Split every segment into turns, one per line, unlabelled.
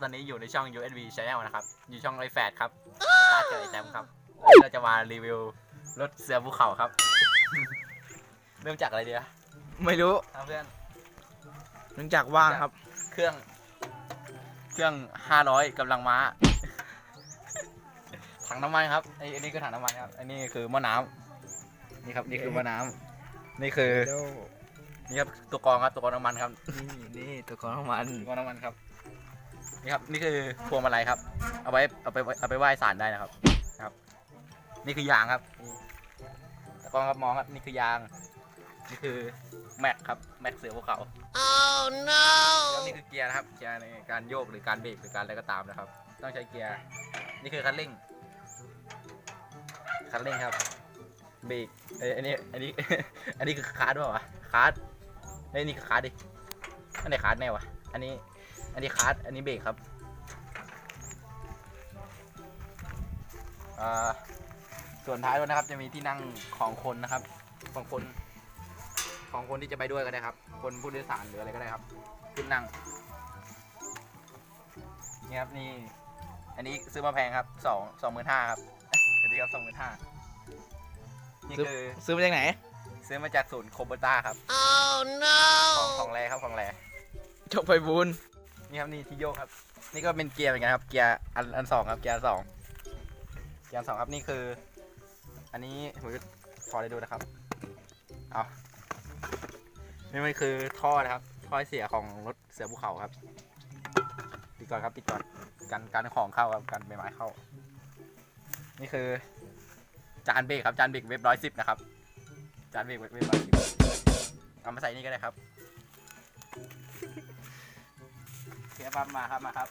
ตอนนี้อยู่ในช่อง USB Channel นะครับ อยู่ช่องไรแฟดครับตาเจอไอแซมครับวันนี้เราจะมารีวิวรถเสือภูเขาครับ เริ่มจากอะไรดีอะ
ไม่รู้
ครับเพื่อน
เนื่องจากว่างครับ
เครื่อง เครื่อง 500กำลังม้า ถังน้ำมันครับไอ้อันนี้คือถังน้ำมันครับ อันนี้คือหม้อน้ำนี่ครับ นี่คือหม้อน้ำนี่คือ นี่ครับ ตัวกรองครับ ตัวกรองน้ำมันครับ
นี่นี่ตัวของน้ำมัน
ตัวกรองน้ำมันครับ นี่ครับนี่คือพวงมาลัยครับ เอาไว้เอาไปเอาไปไหว้ศาลได้นะครับครับ นี่คือยางครับนี่ตัวกรองครับมองครับนี่คือยาง นี่คือแม็กครับแม็กเสือภูเขา
Oh no!
แล้วนี่คือเกียร์นะครับเกียร์ในการโยกหรือการเบรกหรือการอะไรก็ตามนะครับ ต้องใช้เกียร์นี่คือคันเร่งคันเร่งครับเบรกเอ้ยอันนี้อันนี้ อันนี้คือคาร์ดเปล่าวะคาร์ดเอ้ยนี่คือคาร์ดดิอันไหนคาร์ดแน่วะอันนี้ อันนี้คาร์ดอันนี้เบรกครับอ่าส่วนท้ายรถนะครับ จะมีที่นั่งของคนนะครับบางคน ของคนที่จะไปด้วยก็ได้ครับ คนผู้โดยสารหรืออะไรก็ได้ครับขึ้นนั่งนี่ครับนี่ อันนี้ซื้อมาแพงครับสองสองหมื่นห้าครับอันนี้ครับสองหมื่นห้านี่
ซื้อ
คือ
ซื้อมาจากไหน
ซื้อมาจากศูนย์โคเบต้าครับ
Oh
ของข
no!
องแรครับของแร
จบไปบูน
นี่ครับนี่ที่โยกครับ นี่ก็เป็นเกียร์เหมือนกันครับ เกียร์อันอันสองครับ เกียร์สองเกียร์สองครับนี่คือ อันนี้ผมจะขอได้ดูนะครับ เอานี่มันคือท่อนะครับ ท่อเสียของรถเสือภูเขาครับ ติดก่อนครับติดก่อนกันกันของเข้าครับกันใบไม้เข้า นี่คือ จานเบรกครับ จานเบรกเว็บร้อยสิบนะครับ จานเบรกเว็บร้อยสิบเอามาใส่นี่ก็ได้ครับ เสียปั๊มมาครับมาครับ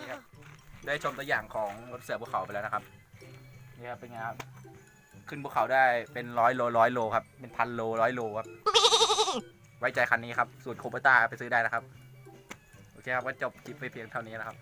นี่ครับ ได้ชมตัวอย่างของรถเสือภูเขาไปแล้วนะครับนี่ครับเป็นไงครับ ขึ้นภูเขาได้เป็นร้อยโลร้อยโลครับ เป็นพันโลร้อยโลครับ ไว้ใจคันนี้ครับ สูตรโคเบต้าไปซื้อได้นะครับ โอเคครับก็จบคลิปไปเพียงเท่านี้นะครับ